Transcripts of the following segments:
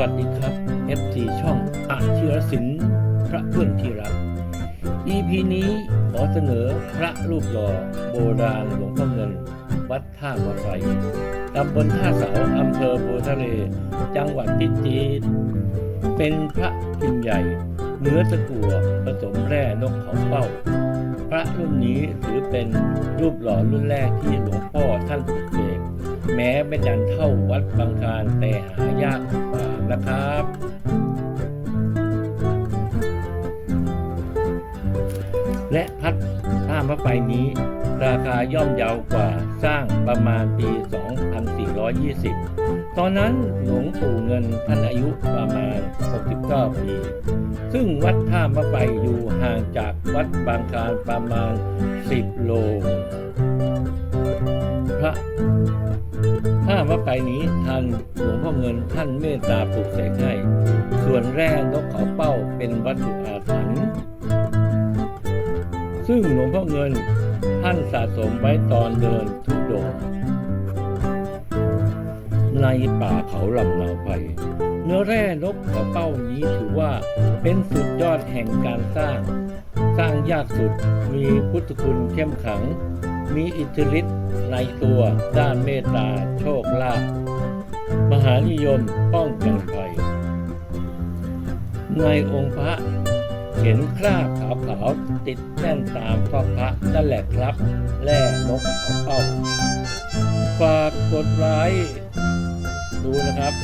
วัสดีครับ FT ช่องอาชีรศิลป์พระเพื่อนที่รัก EP นี้ขอเสนอพระรูปหล่อโบราณหลวงพ่อเงิน วัดท่ามะไฟตำบลท่าเสาอำเภอโพทะเล จังหวัดพิจิตรเป็นพระพิมพ์ใหญ่ เนื้อตะกั่วผสมแร่นกเขาเป้า พระรุ่นนี้ถือเป็นรูปหล่อรุ่นแรกที่หลวงพ่อท่านปลุกเสกแม้ไม่ดันเท่าวัดบางคานแต่หายากกว่า นะครับและพัดท่ามะไฟนี้ ราคาย่อมเยาวกว่าสร้างประมาณปี 2420 ตอนนั้นหลวงปู่เงินท่านอายุประมาณ 69 ปี ซึ่งวัดท่ามะไฟอยู่ห่างจากวัดบางคลานประมาณ 10 โล พระ ท่ามะไฟนี้ท่านหลวงพ่อเงินท่านเมตตาปลูกเสกให้ ส่วนแร่นกเขาเป้าเป็นวัตถุอาถรรพ์ซึ่งหลวงพ่อเงินท่านสะสมไว้ตอนเดินทุดงในป่าเขาลำนาวไพเนื้อแร่นกเขาเป้านี้ถือว่าเป็นสุดยอดแห่งการสร้าง สร้างยากสุดมีพุทธคุณเข้มขัง มีอิทธิฤทธิ์ในตัวด้านเมตตาโชคลาภมหานิยมป้องกันภัย ในองค์พระเห็นคราบขาวๆติดแน่นตามข้อพระนั่นแหละครับแร่นกเขาเป้าฝากกดไลค์ดูนะครับ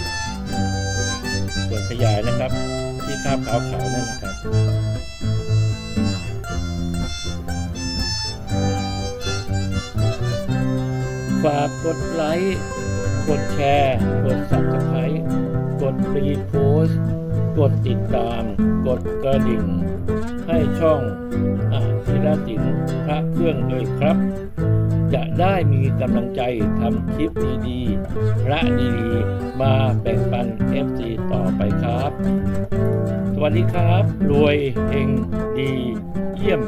กดขยายนะครับ ที่คราบขาวๆนั่นนะครับ ฝากกดไลค์ กดแชร์ กด subscribe กดรีโพสต์กดติดตาม กดกระดิ่ง ให้ช่องอาศิลศิลป์พระเครื่องด้วยครับ จะได้มีกำลังใจทำคลิปดีๆ พระดีๆ มาแบ่งปัน FC ต่อไปครับ สวัสดีครับ รวยเฮงดีเยี่ยม